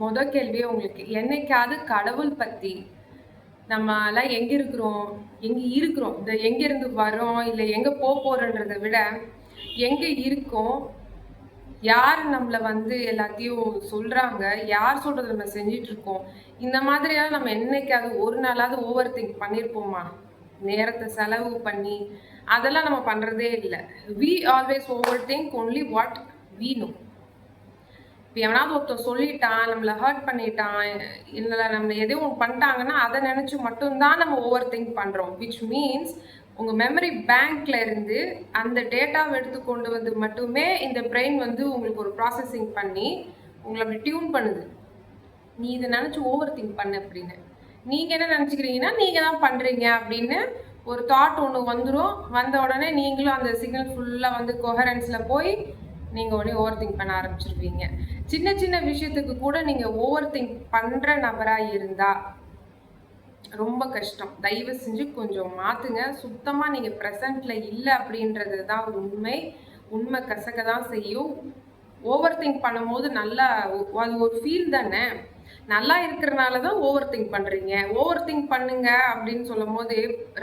முத கேள்வியே உங்களுக்கு என்னைக்காவது கடவுள் பத்தி நம்ம எல்லாம் எங்க இருக்கிறோம் எங்க இருக்கிறோம் இந்த எங்க இருந்து வரோம் இல்ல எங்க போக போறோன்றதை விட எங்க இருக்கோம் யார் நம்மளை வந்து எல்லாத்தையும் சொல்றாங்க யார் சொல்றதை நம்ம செஞ்சுட்டு இருக்கோம் இந்த மாதிரியாவது நம்ம என்னைக்காவது ஒரு நாளாவது ஓவர் திங்க் பண்ணியிருப்போமா நேரத்தை செலவு பண்ணி அதெல்லாம் நம்ம பண்றதே இல்லை. We always over think only what we know இப்போ எவனாவது ஒருத்தன் சொல்லிட்டான் நம்மளை ஹர்ட் பண்ணிட்டான் இல்லை நம்மளை எதையும் ஒன்று பண்ணிட்டாங்கன்னா அதை நினச்சி மட்டும்தான் நம்ம ஓவர் திங்க் பண்ணுறோம் விச் மீன்ஸ் உங்கள் மெமரி பேங்க்ல இருந்து அந்த டேட்டாவை எடுத்து கொண்டு வந்து மட்டுமே இந்த பிரெயின் வந்து உங்களுக்கு ஒரு ப்ராசஸிங் பண்ணி உங்களை அப்படி டியூன் பண்ணுது. நீ இதை நினச்சி ஓவர் திங்க் பண்ணு அப்படின்னு. நீங்கள் என்ன நினச்சிக்கிறீங்கன்னா நீங்கள் தான் பண்ணுறீங்க அப்படின்னு ஒரு தாட் ஒன்று வந்துடும் வந்த உடனே நீங்களும் அந்த சிக்னல் ஃபுல்லாக வந்து கொஹரன்ஸில் போய் நீங்கள் உடனே ஓவர் திங்க் பண்ண ஆரம்பிச்சிருவீங்க. சின்ன சின்ன விஷயத்துக்கு கூட நீங்கள் ஓவர் திங்க் பண்ணுற நபராக இருந்தால் ரொம்ப கஷ்டம். தயவு செஞ்சு கொஞ்சம் மாற்றுங்க சுத்தமாக நீங்கள் ப்ரெசண்ட்டில் இல்லை அப்படின்றது தான் உண்மை. உண்மை கசக்க தான் செய்யும். ஓவர் திங்க் பண்ணும்போது நல்லா அது ஒரு ஃபீல் தானே? நல்லா இருக்கிறனால தான் ஓவர் திங்க் பண்ணுறீங்க ஓவர் திங்க் பண்ணுங்க அப்படின்னு சொல்லும் போது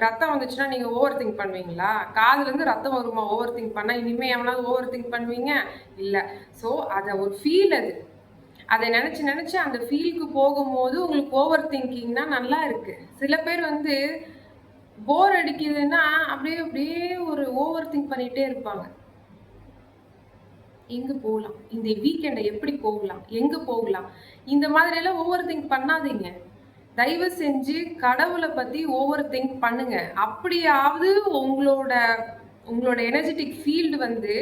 ரத்தம் வந்துச்சுன்னா நீங்கள் ஓவர் திங்க் பண்ணுவீங்களா? காதுலேருந்து ரத்தம் வருமா? ஓவர் திங்க் பண்ணால் இனிமேல் எவனாவது ஓவர் திங்க் பண்ணுவீங்க? இல்லை. ஸோ அதை ஒரு ஃபீல் அது. அதை நினச்சி நினச்சி அந்த ஃபீலுக்கு போகும்போது உங்களுக்கு ஓவர் திங்கிங்னா நல்லா இருக்கு. சில பேர் வந்து போர் அடிக்குதுன்னா அப்படியே அப்படியே ஒரு ஓவர் திங்க் பண்ணிகிட்டே இருப்பாங்க. எங்கே போகலாம். இந்த வீக்கெண்டை எப்படி போகலாம்? எங்கே போகலாம்? இந்த மாதிரியெல்லாம் ஓவர் திங்க் பண்ணாதீங்க. தயவு செஞ்சு கடவுளை பற்றி ஓவர் திங்க் பண்ணுங்க. அப்படியாவது உங்களோட உங்களோட எனர்ஜெட்டிக் ஃபீல்டு வந்து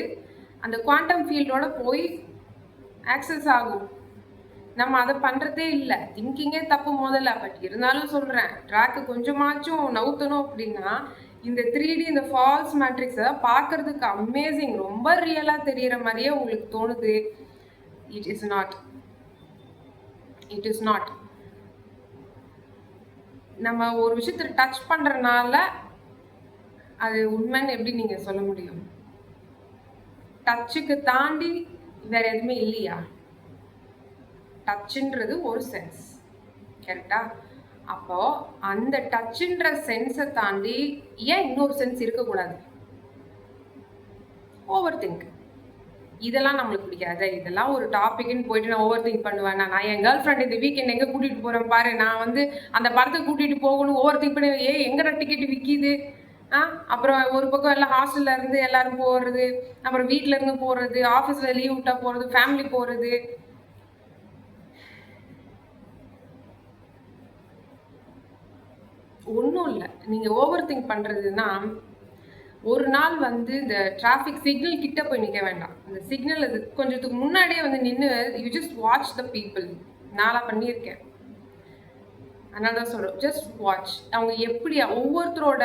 அந்த குவாண்டம் ஃபீல்டோட போய் ஆக்சஸ் ஆகும். நம்ம அதை பண்ணுறதே இல்லை. திங்கிங்கே தப்பு முதல்ல. பட் இருந்தாலும் சொல்கிறேன் ட்ராக்கு கொஞ்சமாச்சும் நவுத்தணும் அப்படின்னா இந்த த்ரீ டி இந்த ஃபால்ஸ் மேட்ரிக்ஸை பார்க்கறதுக்கு அமேசிங் ரொம்ப ரியலாக தெரியிற மாதிரியே உங்களுக்கு தோணுது. It is not it is not நம்ம ஒரு விஷயத்தை டச் பண்ணுறனால அது உண்மைன்னு எப்படி நீங்கள் சொல்ல முடியும்? டச்சுக்கு தாண்டி வேற எதுவுமே இல்லையா? டச்சுன்றது ஒரு சென்ஸ் கரெக்டா அப்போ அந்த டச்சுன்ற சென்ஸை தாண்டி ஏன் இன்னொரு சென்ஸ் இருக்கக்கூடாது? ஓவர் திங்க் இதெல்லாம் நம்மளுக்கு பிடிக்காது. இதெல்லாம் ஒரு டாபிக்னு போயிட்டு நான் ஓவர் திங்க் பண்ணுவேன். நான் என் கேர்ள் ஃப்ரெண்ட் இந்த வீக்கெண்ட் எங்கே கூட்டிகிட்டு போகிறேன் பாரு. நான் வந்து அந்த படத்துக்கு கூட்டிகிட்டு போகணும். ஓவர் திங்க் பண்ணி ஏ எங்கடா டிக்கெட் விற்கிது ஆ? அப்புறம் ஒரு பக்கம் எல்லாம் ஹாஸ்டல்ல இருந்து எல்லாரும் போகிறது அப்புறம் வீட்டில இருந்து போகிறது ஆஃபீஸில் லீவ் விட்டா போகிறது ஃபேமிலி போகிறது ஒன்றும் இல்லை. நீங்கள் ஓவர் திங்க் பண்ணுறதுன்னா ஒரு நாள் வந்து இந்த டிராஃபிக் சிக்னல் கிட்ட போய் நிற்க வேண்டாம். இந்த சிக்னல் அது கொஞ்சத்துக்கு முன்னாடியே வந்து நின்று you just watch the people நான்லாம் பண்ணியிருக்கேன். அதனால தான் சொல்கிறோம் ஜஸ்ட் வாட்ச் அவங்க எப்படி ஒவ்வொருத்தரோட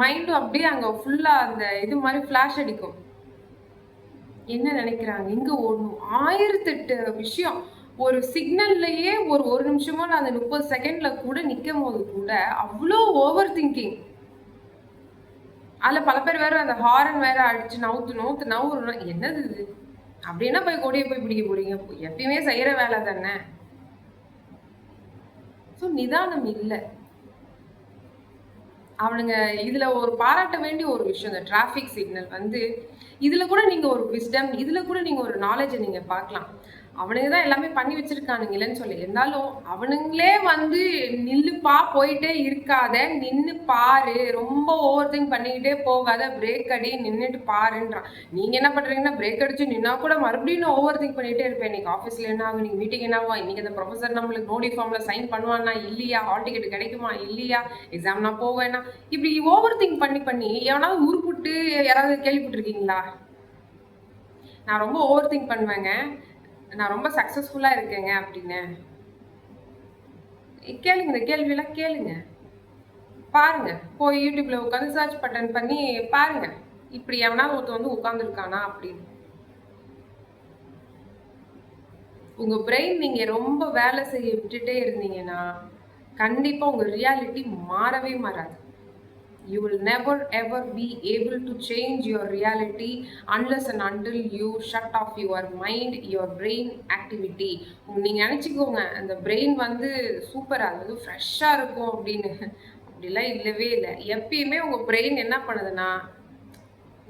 மைண்டும் அப்படியே அங்கே ஃபுல்லாக அந்த இது மாதிரி ஃப்ளாஷ் அடிக்கும். என்ன நினைக்கிறாங்க? எங்கே ஓடணும் ஆயிரத்தெட்டு விஷயம். ஒரு சிக்னல்லையே ஒரு ஒரு நிமிஷமோ நான் அந்த முப்பது செகண்ட்ல கூட நிற்கும் போது கூட அவ்வளோ ஓவர் திங்கிங் அதில் பல பேர் வேற அந்த ஹாரன் வேற அடிச்சு நவுத்து நவுத்து நவுறணும் என்னது இது? அப்படின்னா போய் கொடியை போய் பிடிக்க போறீங்க? எப்பயுமே செய்யற வேலை தானே. ஸோ நிதானம் இல்லை. அவனுங்க இதுல ஒரு பாராட்ட வேண்டிய ஒரு விஷயம் இந்த டிராஃபிக் சிக்னல் வந்து இதுல கூட நீங்க ஒரு விஸ்டம் இதுல கூட நீங்க ஒரு நாலேஜை நீங்க பார்க்கலாம். அவனுங்க தான் எல்லாமே பண்ணி வச்சிருக்கானுங்களேன்னு சொல்லி இருந்தாலும் அவனுங்களே வந்து நில்லுப்பா போயிட்டே இருக்காத நின்று பாரு. ரொம்ப ஓவர் திங்க் பண்ணிக்கிட்டே போகாத பிரேக் அடி நின்றுட்டு பாருன்றான். நீங்கள் என்ன பண்ணுறீங்கன்னா பிரேக் அடிச்சு நின்னா கூட மறுபடியும் நான் ஓவர் திங்க் பண்ணிகிட்டே இருப்பேன். இன்னைக்கு ஆஃபீஸில் என்ன ஆகும் இன்னைக்கு மீட்டிங் என்ன ஆகும் இன்றைக்கி அந்த ப்ரொஃபஸர் நம்மளுக்கு நோடி ஃபார்மில் சைன் பண்ணுவானா இல்லையா? ஹால் டிக்கெட் கிடைக்குமா இல்லையா? எக்ஸாம் நான் போவேன்னா இப்படி ஓவர் திங்க் பண்ணி பண்ணி எவனாவது உருப்புட்டு யாராவது கேள்விப்பட்டிருக்கீங்களா? நான் ரொம்ப ஓவர் திங்க் பண்ணுவேங்க. நான் ரொம்ப சக்ஸஸ்ஃபுல்லாக இருக்கேங்க அப்படின்னு. கேளுங்க இந்த கேள்வியெல்லாம் கேளுங்க. பாருங்க போய் யூடியூப்ல உட்காந்து சர்ச் பட்டன் பண்ணி பாருங்க. இப்படி எவனா ஒருத்தர் வந்து உட்காந்துருக்கானா அப்படின்னு. உங்க பிரெயின் நீங்க ரொம்ப வேலை செய்ய விட்டுட்டே இருந்தீங்கன்னா கண்டிப்பா உங்க ரியாலிட்டி மாறவே மாறாது. You will never ever be able to change your reality unless and until you shut off your mind your brain activity. நீங்கள் நினச்சிக்கோங்க அந்த பிரெயின் வந்து சூப்பராக அதாவது ஃப்ரெஷ்ஷாக இருக்கும் அப்படின்னு. அப்படிலாம் இல்லவே இல்லை. எப்பயுமே உங்கள் பிரெயின் என்ன பண்ணுதுன்னா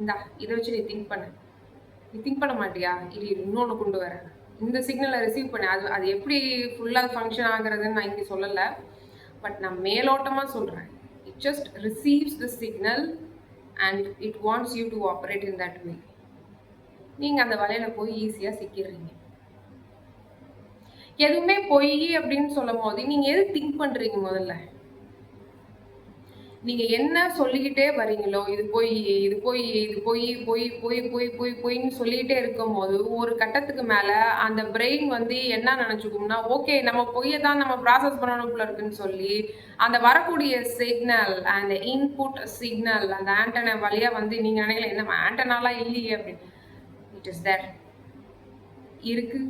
இந்தா இதை வச்சு நீ திங்க் பண்ணு. நீ திங்க் பண்ண மாட்டியா? இது இன்னொன்று கொண்டு வரேன். இந்த சிக்னலை ரிசீவ் பண்ணு. அது அது எப்படி ஃபுல்லாக ஃபங்க்ஷன் ஆகுறதுன்னு நான் இங்கே சொல்லலை. பட் நான் மேலோட்டமாக சொல்கிறேன் it just receives the signal and it wants you to operate in that way நீங்கள் அந்த வலையில் போய் ஈஸியாக சிக்கிடுறீங்க. எதுவுமே பொய் அப்படின்னு சொல்லும் போது நீங்கள் எது திங்க் பண்ணுறீங்க முதல்ல? நீங்க என்ன சொல்லிக்கிட்டே வரீங்களோ இது போய் இது போய் இது போய் போய் போய் போய் போய் போயின்னு சொல்லிக்கிட்டே இருக்கும் போது ஒரு கட்டத்துக்கு மேல அந்த பிரெயின் வந்து என்ன நினைச்சுக்கும்னா ஓகே நம்ம பொய்யை தான் நம்ம ப்ராசஸ் பண்ணணும் போல இருக்குன்னு சொல்லி அந்த வரக்கூடிய சிக்னல் அந்த இன்புட் சிக்னல் அந்த ஆண்டனை வழியா வந்து நீங்க நினைக்கல என்ன ஆண்டனாலாம் இல்லையே அப்படின்னு. இட் இஸ் தேர் இருக்கு.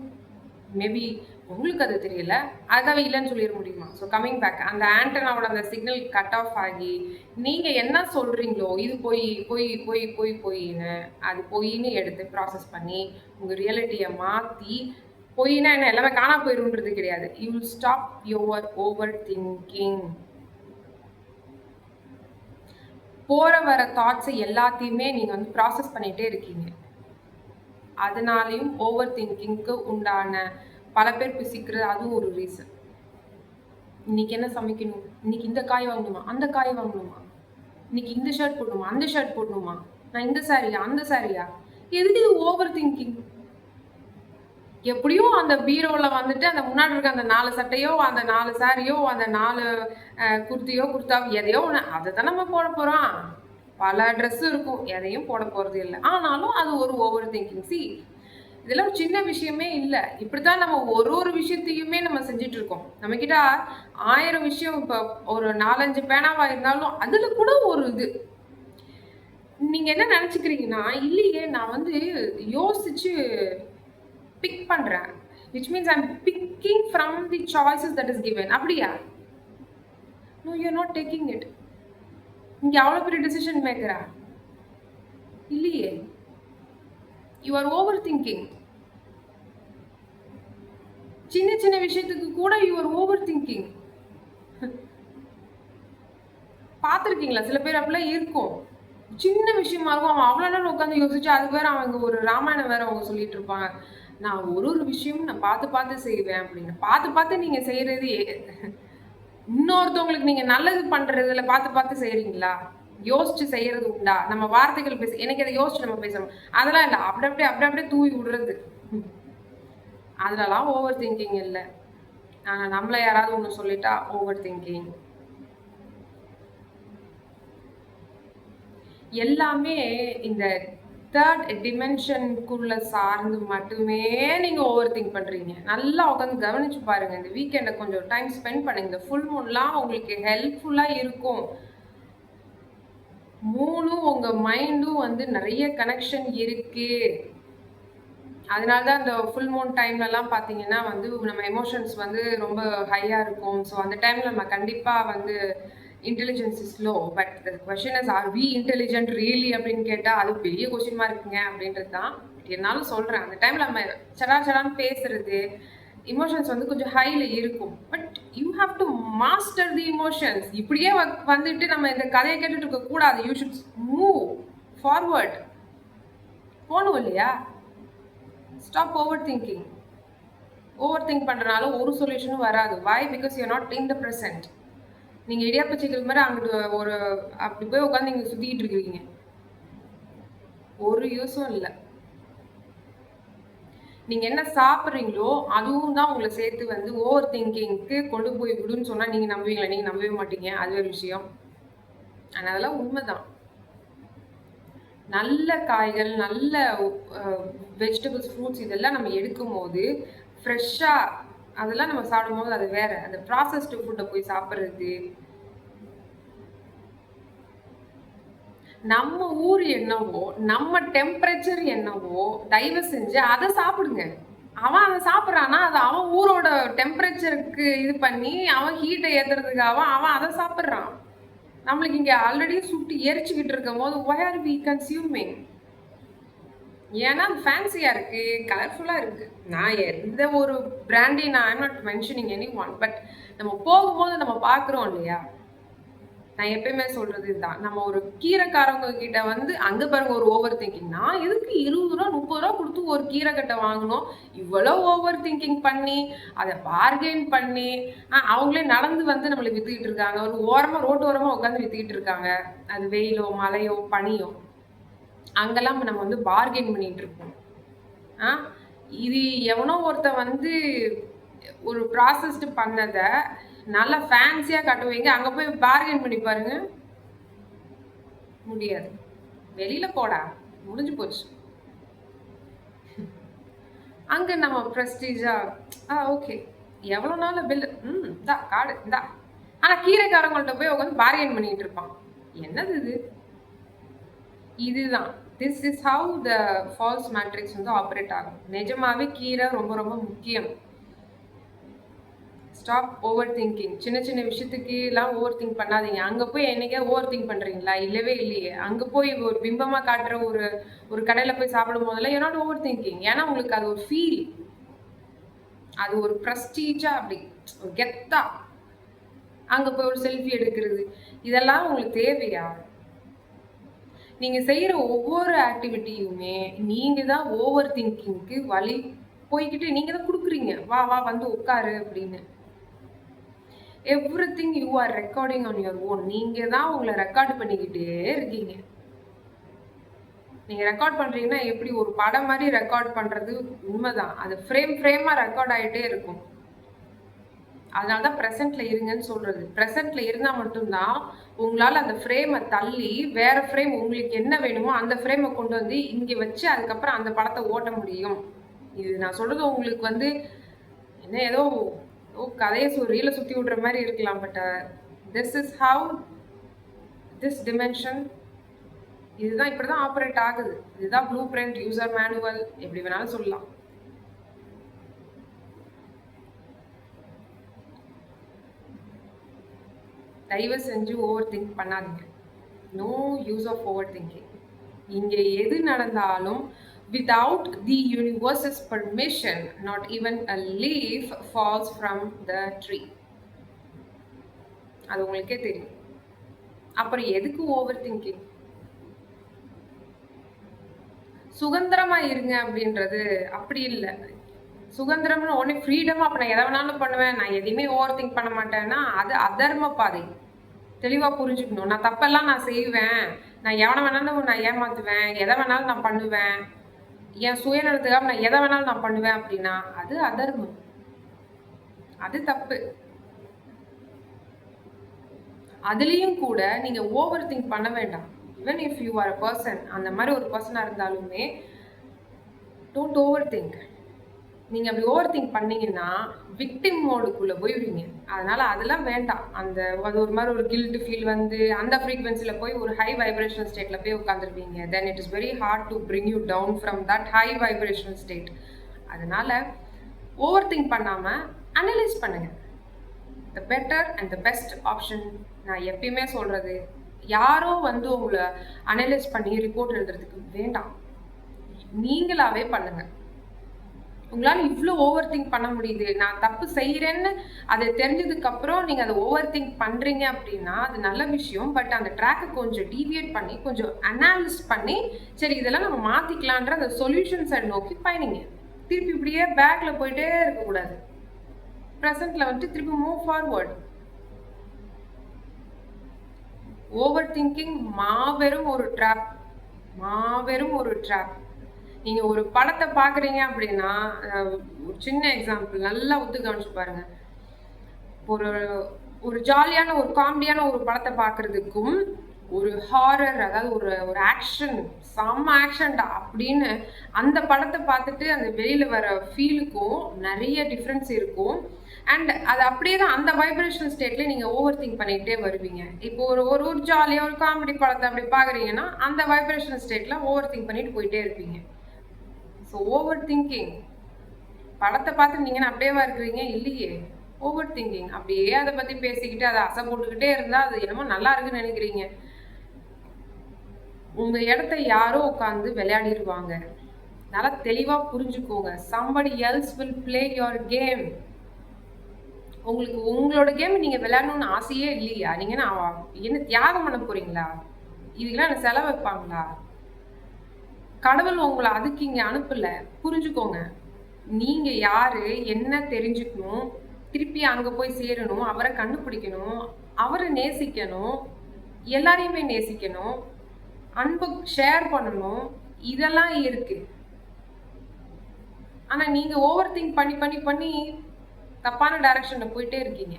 மேபி உங்களுக்கு அது தெரியல. அதுக்காக இல்லைன்னு சொல்லிட முடியுமா? ஸோ கம்மிங் பேக் அந்த ஆண்டனாவோட அந்த சிக்னல் கட் ஆஃப் ஆகி நீங்கள் என்ன சொல்கிறீங்களோ இது போய் போய் போய் போய் போயின்னு அது பொய்ன்னு எடுத்து ப்ராசஸ் பண்ணி உங்கள் ரியாலிட்டியை மாற்றி பொய்னா என்ன? எல்லாமே காணா போயிருன்றது கிடையாது. You will stop your over thinking போகிற வர தாட்ஸை எல்லாத்தையுமே நீங்கள் வந்து ப்ராசஸ் பண்ணிகிட்டே இருக்கீங்க. அதனாலையும் ஓவர் திங்கிங்க்கு உண்டான பல பேர் பிசிக்கிறது அதுவும் ஒரு ரீசன் இன்னைக்கு என்ன சமைக்கணும்? இன்னைக்கு இந்த காய் வாங்கணுமா? அந்த காய் வாங்கணுமா? இன்னைக்கு இந்த ஷர்ட் போடணுமா? அந்த ஷர்ட் போடணுமா? நான் இந்த சாரியா அந்த சாரியா எதுக்கு இது ஓவர் திங்கிங் எப்படியும் அந்த பீரோவில் வந்துட்டு அந்த முன்னாடி இருக்க அந்த நாலு சட்டையோ அந்த நாலு சாரியோ அந்த நாலு குர்த்தியோ குர்த்தாவோ எதையோ ஒன்று அதை தான் நம்ம போட போகிறோம் பல ட்ரெஸ்ஸும் இருக்கும். எதையும் போட போகிறது இல்லை. ஆனாலும் அது ஒரு ஓவர் திங்கிங் சி இதெல்லாம் சின்ன விஷயமே இல்லை. இப்படித்தான் நம்ம ஒரு ஒரு விஷயத்தையுமே நம்ம செஞ்சுட்டு இருக்கோம் நம்ம கிட்ட ஆயிரம் விஷயம் இப்போ ஒரு நாலஞ்சு பேனாவா இருந்தாலும் அதுல கூட ஒரு இது. நீங்க என்ன நினைச்சுக்கிறீங்கன்னா இல்லையே நான் வந்து யோசிச்சு பிக் பண்றேன். Which means I'm picking from the choices that is given அப்படியா? No you not taking it இங்க அவ்வளோ பெரிய டிசிஷன் மேக்கரா இல்லையே. யூ ஆர் ஓவர் திங்கிங் சின்ன சின்ன விஷயத்துக்கு கூட யுவர் ஓவர் திங்கிங் பார்த்துருக்கீங்களா? சில பேர் அப்படிலாம் இருக்கும். சின்ன விஷயமா இருக்கும். அவன் அவ்வளோ நேரம் உட்காந்து யோசிச்சு அது வேற அவங்க ஒரு ராமாயணம் வேற அவங்க சொல்லிட்டு இருப்பாங்க. நான் ஒரு ஒரு விஷயமும் நான் பார்த்து பார்த்து செய்வேன் அப்படின்னு. பார்த்து பார்த்து நீங்க செய்யறது இன்னொருத்தவங்களுக்கு நீங்க நல்லது பண்றதுல பார்த்து பார்த்து செய்யறீங்களா யோசிச்சு செய்யறது உண்டா? நம்ம வார்த்தைகள் பேச எனக்கு அதை யோசிச்சு நம்ம பேசணும்? அதெல்லாம் இல்லை. அப்படி அப்படியே அப்படி அப்படியே தூவி விடுறது. அதுலலாம் ஓவர் திங்கிங் இல்லை. ஆனால் நம்மள யாராவது ஒன்று சொல்லிட்டா ஓவர் திங்கிங் எல்லாமே இந்த தேர்ட் டிமென்ஷனுக்குள்ள சார்ந்து மட்டுமே நீங்க ஓவர் திங்க் பண்றீங்க. நல்லா உட்காந்து கவனிச்சு பாருங்க. இந்த வீக்கெண்டை கொஞ்சம் டைம் ஸ்பெண்ட் பண்ணுங்க. இந்த ஃபுல் மூன்லாம் உங்களுக்கு ஹெல்ப்ஃபுல்லா இருக்கும். மூணும் உங்க மைண்டும் வந்து நிறைய கனெக்ஷன் இருக்கு. அதனால தான் அந்த ஃபுல் மூன் டைம்லலாம் பார்த்தீங்கன்னா வந்து நம்ம எமோஷன்ஸ் வந்து ரொம்ப ஹையாக இருக்கும். ஸோ அந்த டைமில் நம்ம கண்டிப்பாக வந்து intelligence is low but question is are we intelligent really அப்படின்னு கேட்டால் அது பெரிய கொஷின் இருக்குங்க அப்படின்றது தான். என்னாலும் சொல்கிறேன் அந்த டைமில் நம்ம சடா சடான்னு பேசுறது இமோஷன்ஸ் வந்து கொஞ்சம் ஹையில் இருக்கும். But you have to master the emotions இப்படியே வந்துட்டு நம்ம இந்த கதையை கேட்டுட்டு இருக்கக்கூடாது. யூ ஷுட் மூவ் ஃபார்வர்ட் போகணும் இல்லையா? Stop over thinking over think பண்ணுறனால ஒரு சொல்யூஷனும் வராது why because you not in the present நீங்கள் இடியாப்ப சிக்கல் மாதிரி அங்கிட்டு ஒரு அப்படி போய் உட்காந்து நீங்கள் சுற்றிக்கிட்டு இருக்கிறீங்க. ஒரு யூஸும் இல்லை. நீங்கள் என்ன சாப்பிட்றீங்களோ அதுவும் தான் உங்களை சேர்த்து வந்து ஓவர் திங்கிங்க்கு கொண்டு போய் விடுன்னு சொன்னால் நீங்கள் நம்புவீங்களா? நீங்கள் நம்பவே மாட்டீங்க. அது ஒரு விஷயம். ஆனால் அதெல்லாம் உண்மைதான். நல்ல காய்கள் நல்ல வெஜிடபிள்ஸ் ஃப்ரூட்ஸ் இதெல்லாம் நம்ம எடுக்கும் போது ஃப்ரெஷ்ஷாக அதெல்லாம் நம்ம சாப்பிடும்போது அது வேற. அந்த ப்ராசஸ்டு ஃபுட்டை போய் சாப்பிட்றது. நம்ம ஊர் என்னவோ நம்ம டெம்பரேச்சர் என்னவோ தயவு செஞ்சு அதை சாப்பிடுங்க. அவன் அதை சாப்பிட்றான்னா அது அவன் ஊரோட டெம்பரேச்சருக்கு இது பண்ணி அவன் ஹீட்டை ஏற்றுறதுக்காக அவன் அதை சாப்பிட்றான். நம்மளுக்கு இங்கே ஆல்ரெடி சுட்டு எரிச்சுக்கிட்டு இருக்கும் போது ஒய் ஆர் வி கன்சியூமிங் ஏன்னா ஃபேன்சியாக இருக்குது கலர்ஃபுல்லாக இருக்குது நான் எந்த ஒரு பிராண்டையும் நான் I'm not mentioning any one but நம்ம போகும்போது நம்ம பார்க்குறோம் இல்லையா? நான் எப்பயுமே சொல்றது இதுதான். நம்ம ஒரு கீரைக்காரவங்க கிட்ட வந்து அங்க பாருங்க ஒரு ஓவர் திங்கிங் நான் எதுக்கு இருபது ரூபா முப்பது ரூபா கொடுத்து ஒரு கீரைக்கட்டை வாங்கணும் இவ்வளோ ஓவர் திங்கிங் பண்ணி அதை பார்கெயின் பண்ணி அவங்களே நடந்து வந்து நம்மளை வித்துக்கிட்டு இருக்காங்க. ஒரு ஓரமா ரோட்டு ஓரமா உட்காந்து வித்துக்கிட்டு இருக்காங்க. அது வெயிலோ மழையோ பனியோ. அங்கெல்லாம் நம்ம வந்து பார்கெயின் பண்ணிட்டு இருக்கோம் ஆ இது எவனோ ஒருத்தன் வந்து ஒரு ப்ராசஸ்டு பண்ணதை நல்லா ஃபேன்சியாக கட்டுவீங்க. அங்கே போய் பார்கெயின் பண்ணி பாருங்க. முடியாது. வெளியில் போடா. முடிஞ்சு போச்சு. அங்கே நம்ம ப்ரெஸ்டீஜா ஆ ஓகே எவ்வளோ நாள் பில் ம் இந்தா காடு இந்தா. ஆனால் கீரைக்காரங்கள்ட்ட போய் உட்காந்து பார்கெயின் பண்ணிட்டு இருப்பான். என்னது இது? இதுதான். This is how the false matrix வந்து ஆப்ரேட் ஆகும். நிஜமாவே கீரை ரொம்ப ரொம்ப முக்கியம். ஸ்டாப் ஓவர் திங்கிங் சின்ன சின்ன விஷயத்துக்கு எல்லாம் ஓவர் திங்க் பண்ணாதீங்க. அங்கே போய் என்னைக்கே ஓவர் திங்க் பண்ணுறீங்களா இல்லவே இல்லையே. அங்கே போய் ஒரு பிம்பமாக காட்டுற ஒரு ஒரு கடையில் போய் சாப்பிடும் போதெல்லாம் யூ நாட் ஓவர் திங்கிங் ஏன்னா உங்களுக்கு அது ஒரு ஃபீல் அது ஒரு ப்ரஸ்டீஜாக அப்படி ஒரு கெத்தா அங்கே போய் ஒரு செல்ஃபி எடுக்கிறது. இதெல்லாம் உங்களுக்கு தேவையா? நீங்கள் செய்கிற ஒவ்வொரு ஆக்டிவிட்டியுமே நீங்கள் தான் ஓவர் திங்கிங்க்கு வழி போய்கிட்டு நீங்கள் தான் கொடுக்குறீங்க. வா வா வந்து உட்காரு அப்படின்னு. Everything you are recording on your own நீங்கள் தான் உங்களை ரெக்கார்டு பண்ணிக்கிட்டே இருக்கீங்க. நீங்கள் ரெக்கார்ட் பண்ணுறீங்கன்னா எப்படி ஒரு படம் மாதிரி ரெக்கார்ட் பண்ணுறது உண்மைதான். அது ஃப்ரேம் ஃப்ரேமாக ரெக்கார்ட் ஆகிட்டே இருக்கும். அதனால தான் ப்ரெசண்ட்டில் இருங்கன்னு சொல்கிறது ப்ரெசண்ட்டில் இருந்தால் மட்டும்தான் உங்களால் அந்த ஃப்ரேமை தள்ளி வேற ஃப்ரேம் உங்களுக்கு என்ன வேணுமோ அந்த ஃப்ரேமை கொண்டு வந்து இங்கே வச்சு அதுக்கப்புறம் அந்த படத்தை ஓட்ட முடியும். இது நான் சொல்கிறது உங்களுக்கு வந்து என்ன ஏதோ ஓ கதையை சு ரீலை சுற்றி விட்ற மாதிரி இருக்கலாம் but this is how this dimension இதுதான் இப்படி தான் ஆப்ரேட் ஆகுது. இதுதான் ப்ளூ பிரிண்ட் யூசர் மேனுவல் எப்படி வேணாலும் சொல்லலாம். தயவு செஞ்சு ஓவர் திங்க் பண்ணாதீங்க. No use of over thinking இங்கே எது நடந்தாலும் without the universe's permission not even a leaf falls from the tree. அது உங்களுக்கே தெரியும். அப்புறம் எதுக்கு ஓவர் திங்கிங் சுதந்திரமா இருங்க அப்படின்றது அப்படி இல்லை. சுதந்திரம்னு உடனே ஃப்ரீடமா அப்ப நான் எதை வேணாலும் பண்ணுவேன். நான் எதையுமே ஓவர் திங்க் பண்ண மாட்டேன்னா அது அதர்ம பாதை. தெளிவா புரிஞ்சுக்கணும். நான் தப்பெல்லாம் நான் செய்வேன். நான் எவனை வேணாலும் நான் ஏமாத்துவேன். எதை வேணாலும் நான் பண்ணுவேன். என் சுயநலத்துக்காக நான் எதை வேணாலும் நான் பண்ணுவேன் அப்படின்னா அது அதர்மம். அது தப்பு. அதுலேயும் கூட நீங்க ஓவர் திங்க் பண்ண வேண்டாம். Even if you are a person அந்த மாதிரி ஒரு பர்சனாக இருந்தாலுமே டோன்ட் ஓவர் திங்க் நீங்கள் அப்படி ஓவர் திங்க் பண்ணீங்கன்னா விக்டிம் மோடுக்குள்ளே போயிடுவீங்க. அதனால் அதெல்லாம் வேண்டாம். அந்த அது ஒரு மாதிரி ஒரு கில்ட் ஃபீல் வந்து அந்த ஃப்ரீக்வன்சியில் போய் ஒரு ஹை வைப்ரேஷனல் ஸ்டேட்டில் போய் உட்காந்துருப்பீங்க then it is very hard to bring you down from that high vibrational state அதனால் ஓவர் திங்க் பண்ணாமல் அனலைஸ் பண்ணுங்கள் the better and the best option நான் எப்பயுமே சொல்கிறது யாரோ வந்து உங்களை அனலைஸ் பண்ணி ரிப்போர்ட் எழுதுறதுக்கு வேண்டாம். நீங்களாவே பண்ணுங்கள் உங்களால் இவ்வளோ ஓவர் திங்க் பண்ண முடியுது. நான் தப்பு செய்கிறேன்னு அதை தெரிஞ்சதுக்கப்புறம் நீங்கள் அதை ஓவர் திங்க் பண்ணுறீங்க அப்படின்னா அது நல்ல விஷயம். பட் அந்த ட்ராக்கை கொஞ்சம் டீவியேட் பண்ணி கொஞ்சம் அனாலிஸ் பண்ணி சரி இதெல்லாம் நம்ம மாற்றிக்கலான்ற அந்த சொல்யூஷன்ஸை நோக்கி பயணிங்க. திருப்பி இப்படியே பேக்கில் போயிட்டே இருக்கக்கூடாது. ப்ரெசண்டில் வந்துட்டு திருப்பி மூவ் ஃபார்வர்ட் ஓவர் திங்கிங் மாபெரும் ஒரு ட்ராப் மாபெரும் ஒரு ட்ராப் நீங்கள் ஒரு படத்தை பார்க்குறீங்க அப்படின்னா ஒரு சின்ன எக்ஸாம்பிள் நல்லா ஒத்து கவனிச்சு பாருங்க. ஒரு ஒரு ஜாலியான ஒரு காமெடியான ஒரு படத்தை பார்க்குறதுக்கும் ஒரு ஹாரர் அதாவது ஒரு ஒரு ஆக்ஷன் செம்ம ஆக்ஷன்டா அப்படின்னு அந்த படத்தை பார்த்துட்டு அந்த வெளியில் வர ஃபீலுக்கும் நிறைய டிஃப்ரென்ஸ் இருக்கும். அண்ட் அது அப்படியே தான் அந்த வைப்ரேஷன் ஸ்டேட்ல நீங்கள் ஓவர் திங்க் பண்ணிக்கிட்டே வருவீங்க. இப்போ ஒரு ஒரு ஒரு ஜாலியாக ஒரு காமெடி படத்தை அப்படி பார்க்குறீங்கன்னா அந்த வைப்ரேஷன் ஸ்டேட்டில் ஓவர் திங்க் பண்ணிட்டு போயிட்டே இருப்பீங்க. ஸோ ஓவர் திங்கிங் படத்தை பார்த்து நீங்கள் அப்படியேவா இருக்கிறீங்க? இல்லையே. ஓவர் திங்கிங் அப்படியே அதை பற்றி பேசிக்கிட்டு அதை அசை போட்டுக்கிட்டே இருந்தால் அது என்னமோ நல்லா இருக்குன்னு நினைக்கிறீங்க. உங்கள் இடத்த யாரோ உட்காந்து விளையாடிடுவாங்க நல்லா தெளிவாக புரிஞ்சுக்கோங்க. Somebody else will play your game உங்களுக்கு உங்களோட கேம் நீங்கள் விளையாடணும்னு ஆசையே இல்லையா? நீங்கள் என்ன தியாகம் பண்ண போகிறீங்களா இதுக்கெல்லாம் என்ன செலவு வைப்பாங்களா? கடவுள் உங்களை அதுக்கு இங்கே அனுப்பல. புரிஞ்சுக்கோங்க. நீங்க யாரு? என்ன தெரிஞ்சுக்கணும்? திருப்பி அங்க போய் சேரணும். அவரை கண்டுபிடிக்கணும். அவரை நேசிக்கணும். எல்லாரையுமே நேசிக்கணும். அன்பு ஷேர் பண்ணணும். இதெல்லாம் இருக்கு. ஆனா நீங்க ஓவர் திங்க் பண்ணி பண்ணி பண்ணி தப்பான டைரக்ஷன்ல போயிட்டே இருக்கீங்க.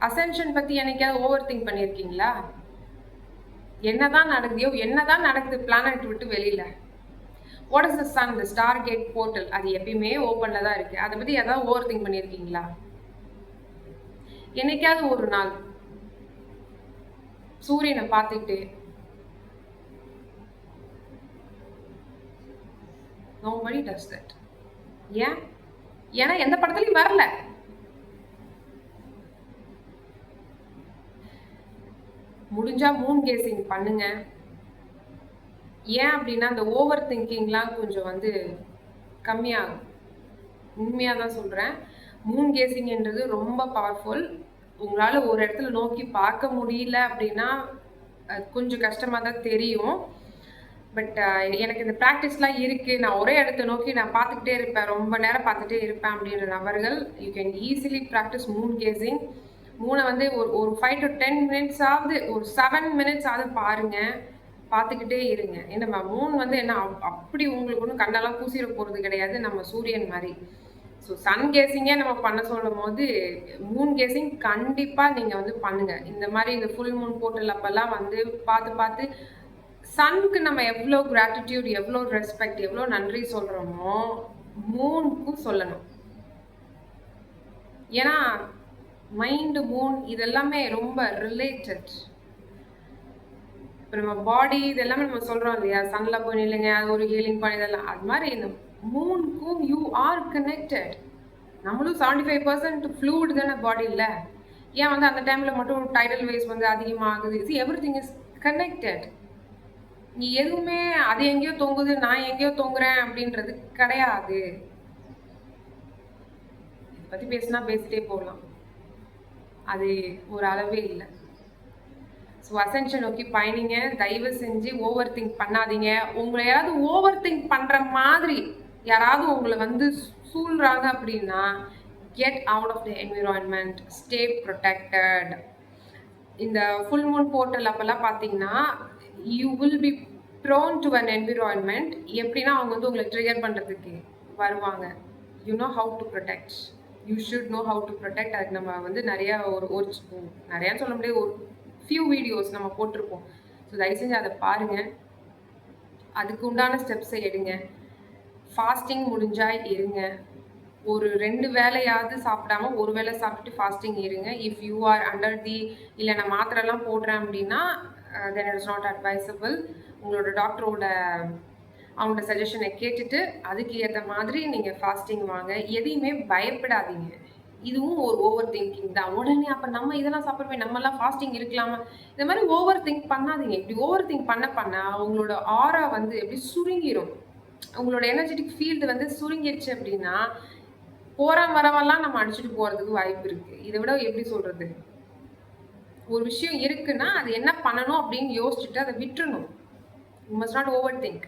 அசென்ஷன் பத்தி என்னைக்காவது ஓவர் திங்க் பண்ணியிருக்கீங்களா? என்னதான் நடக்குதையோ என்னதான் நடக்குது பிளானட் விட்டு வெளியில. What is the sun the star gate portal அது எப்பயுமே ஓப்பன்ல தான் இருக்கு. அதை பத்தி ஏதாவது ஓவர் திங்க் பண்ணியிருக்கீங்களா என்னைக்காவது ஒரு நாள் சூரியனை பார்த்துட்டு நோபடி டஸ் தட் ஏன்? ஏன்னா எந்த படத்துலையும் வரல. முடிஞ்சா மூன் கேசிங் பண்ணுங்க. ஏன் அப்படின்னா அந்த ஓவர் திங்கிங்லாம் கொஞ்சம் வந்து கம்மியாகும். உண்மையாக தான் சொல்கிறேன் மூன் கேசிங்ன்றது ரொம்ப பவர்ஃபுல் உங்களால் ஒரு இடத்துல நோக்கி பார்க்க முடியல அப்படின்னா கொஞ்சம் கஷ்டமாக தான் தெரியும் பட் எனக்கு இந்த ப்ராக்டிஸ்லாம் இருக்குது நான் ஒரே இடத்த நோக்கி நான் பார்த்துக்கிட்டே இருப்பேன். ரொம்ப நேரம் பார்த்துட்டே இருப்பேன் அப்படின்ற நபர்கள் you can easily practise moon gazing மூணை வந்து ஒரு ஒரு ஃபைவ் டு டென் மினிட்ஸ் ஆகுது ஒரு செவன் மினிட்ஸ் ஆகுது பாருங்கள் பார்த்துக்கிட்டே இருங்க. ஏன்னா மூன் வந்து என்ன அப்படி உங்களுக்கு ஒன்றும் கண்ணெல்லாம் பூசிட போகிறது கிடையாது நம்ம சூரியன் மாதிரி. ஸோ சன் கேசிங்கே நம்ம பண்ண சொல்லும் போது மூன் கேசிங் கண்டிப்பாக நீங்கள் வந்து பண்ணுங்கள் இந்த மாதிரி இந்த ஃபுல் மூன் போர்ட்டல் அப்போல்லாம் வந்து பார்த்து பார்த்து சனுக்கு நம்ம எவ்வளோ கிராட்டிடியூட் எவ்வளோ ரெஸ்பெக்ட் எவ்வளோ நன்றி சொல்கிறோமோ மூனுக்கும் சொல்லணும். ஏன்னா மைண்டு மூன் இதெல்லாமே ரொம்ப ரிலேட்டட் இப்போ நம்ம பாடி இதெல்லாமே நம்ம சொல்கிறோம் இல்லையா? சன்னில் போய் நில்லுங்க அது ஒரு ஹீலிங் பண்ணி இதெல்லாம். அது மாதிரி இந்த மூனுக்கும் யூ ஆர் கனெக்டட் நம்மளும் செவன்டி ஃபைவ் பர்சன்ட் ஃப்ளூட் தானே பாடியில் ஏன் வந்து அந்த டைமில் மட்டும் டைடல் வேஸ் வந்து அதிகமாகுது? இது எவ்ரி திங் இஸ் கனெக்டட் நீ எதுவுமே அது எங்கேயோ தொங்குது நான் எங்கேயோ தொங்குறேன் அப்படின்றது கிடையாது. இதை பற்றி பேசினா பேசிட்டே போகலாம். அது ஒரு அளவே இல்லை. ஸோ அசென்ஷன் நோக்கி பயணிங்க தயவு செஞ்சு ஓவர் திங்க் பண்ணாதீங்க. உங்களை யாராவது ஓவர் திங்க் பண்ணுற மாதிரி யாராவது உங்களை வந்து சூழ்றாங்க அப்படின்னா get out of the environment stay protected இந்த ஃபுல் மூன் போர்ட்டல் அப்போல்லாம் பார்த்தீங்கன்னா you will be prone to an environment எப்படின்னா அவங்க வந்து உங்களை ட்ரிகர் பண்ணுறதுக்கு வருவாங்க. You know how to protect you should know how to protect அதுக்கு நம்ம வந்து நிறையா ஒரு ஒரு நிறையான்னு சொல்ல முடியாது ஒரு ஃபியூ வீடியோஸ் நம்ம போட்டிருப்போம். ஸோ தயவு செஞ்சு அதை பாருங்கள் அதுக்கு உண்டான ஸ்டெப்ஸை எடுங்க. ஃபாஸ்டிங் முடிஞ்சால் இருங்க. ஒரு ரெண்டு வேலையாவது சாப்பிடாம ஒரு வேலை சாப்பிட்டு ஃபாஸ்டிங் இருங்க. If you are under the இல்லை நான் மாத்திரைலாம் போடுறேன் அப்படின்னா தென் இட்ஸ் நாட் அட்வைசபிள் உங்களோட டாக்டரோட அவங்களோட சஜஷனை கேட்டுட்டு அதுக்கு ஏற்ற மாதிரி நீங்கள் ஃபாஸ்டிங் வாங்க. எதையுமே பயப்படாதீங்க. இதுவும் ஒரு ஓவர் திங்கிங் தான். உடனே அப்போ நம்ம இதெல்லாம் சாப்பிடுவேன் நம்மலாம் ஃபாஸ்டிங் இருக்கலாமா? இந்த மாதிரி ஓவர் திங்க் பண்ணாதீங்க. இப்படி ஓவர் திங்க் பண்ண பண்ண அவங்களோட ஆரா வந்து எப்படி சுருங்கிடும் உங்களோட எனர்ஜெட்டிக் ஃபீல்டு வந்து சுருங்கிடுச்சு அப்படின்னா போகிற வரவெல்லாம் நம்ம அடிச்சுட்டு போகிறதுக்கு வாய்ப்பு இருக்குது இதை விட எப்படி சொல்கிறது ஒரு விஷயம் இருக்குன்னா அது என்ன பண்ணணும் அப்படின்னு யோசிச்சுட்டு அதை விட்டுறணும். You must not over think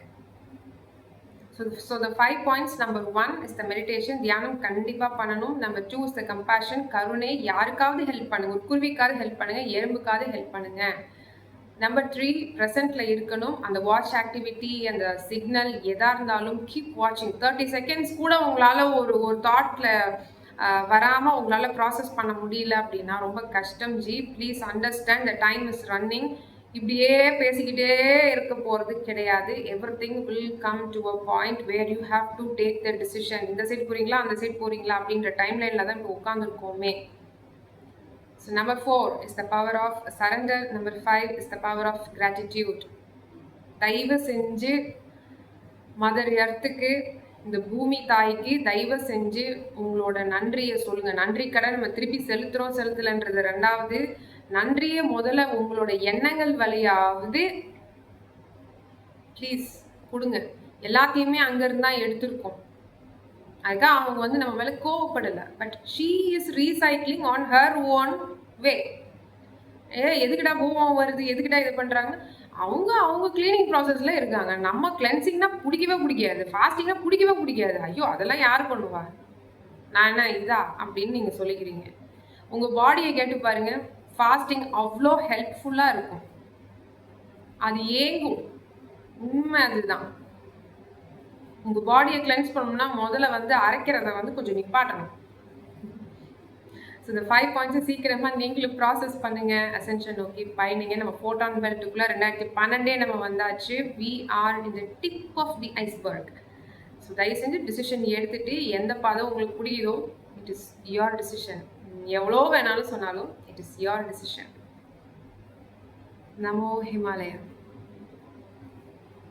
so so the five points number one is the meditation தியானம் கண்டிப்பாக பண்ணணும். Number two is the compassion கருணை யாருக்காவது ஹெல்ப் பண்ணுங்க. ஒரு குருவிக்காவது ஹெல்ப் பண்ணுங்க. எறும்புக்காவது ஹெல்ப் பண்ணுங்க. நம்பர் த்ரீ ப்ரெசென்ட்டில் இருக்கணும். அந்த வாட்ச் ஆக்டிவிட்டி அந்த சிக்னல் எதாக இருந்தாலும் கீப் வாட்சிங் தேர்ட்டி செகண்ட்ஸ் கூட உங்களால் ஒரு ஒரு தாட்டில் வராமல் உங்களால் ப்ராசஸ் பண்ண முடியல அப்படின்னா ரொம்ப கஷ்டம். Ji please understand the time is running இப்படியே பேசிக்கிட்டே இருக்க போகிறது கிடையாது. Everything will come to a point where you have to take the decision இந்த சைட் போகிறீங்களா அந்த சைட் போகிறீங்களா அப்படின்ற டைம் லைனில் தான் இப்போ உட்காந்துருக்கோமே so number four is the power of surrender number five is the power of gratitude தயவு செஞ்சு மதர் எர்த்துக்கு இந்த பூமி தாய்க்கு தயவு செஞ்சு உங்களோட நன்றியை சொல்லுங்கள் நன்றி கடன் நம்ம திருப்பி செலுத்துகிறோம் செலுத்தலைன்றது ரெண்டாவது. நன்றியை முதல்ல உங்களோட எண்ணங்கள் வழியாவது ப்ளீஸ் கொடுங்க. எல்லாத்தையுமே அங்கேருந்து தான் எடுத்திருக்கோம். அதுதான் அவங்க வந்து நம்ம மேலே கோவப்படலை. But she is recycling on her own way ஏ எதுக்குடா பூமம் வருது? எதுக்குடா இது பண்ணுறாங்க அவங்க அவங்க க்ளீனிங் ப்ராசஸில் இருக்காங்க. நம்ம கிளென்சிங்னா பிடிக்கவே பிடிக்காது. ஃபாஸ்டிங்னா பிடிக்கவே பிடிக்காது. ஐயோ அதெல்லாம் யார் பண்ணுவா? நான் என்ன இதா? அப்படின்னு நீங்கள் சொல்லிக்கிறீங்க. உங்கள் பாடியை கேட்டு பாருங்கள் ஃபாஸ்டிங் அவ்வளோ ஹெல்ப்ஃபுல்லாக இருக்கும். அது ஏங்கும். உண்மை அதுதான். உங்கள் பாடியை கிளென்ஸ் பண்ணணும்னா முதல்ல வந்து அரைக்கிறத வந்து கொஞ்சம் நிப்பாட்டணும். ஸோ இந்த ஃபைவ் பாயிண்ட்ஸை சீக்கிரமாக நீங்களும் ப்ராசஸ் பண்ணுங்க. அசென்ஷன் நோக்கி பயணிங்க. நம்ம ஃபோட்டான் பெல்ட்டுக்குள்ளே ரெண்டாயிரத்தி பன்னெண்டே நம்ம வந்தாச்சு. We are in the tip of the iceberg so தயவு செஞ்சு டிசிஷன் எடுத்துகிட்டு எந்த பாதம் உங்களுக்கு பிடிக்குதோ இட் இஸ் யுவர் டிசிஷன் எவ்வளோ வேணாலும் சொன்னாலும் it is your decision Namo Himalaya.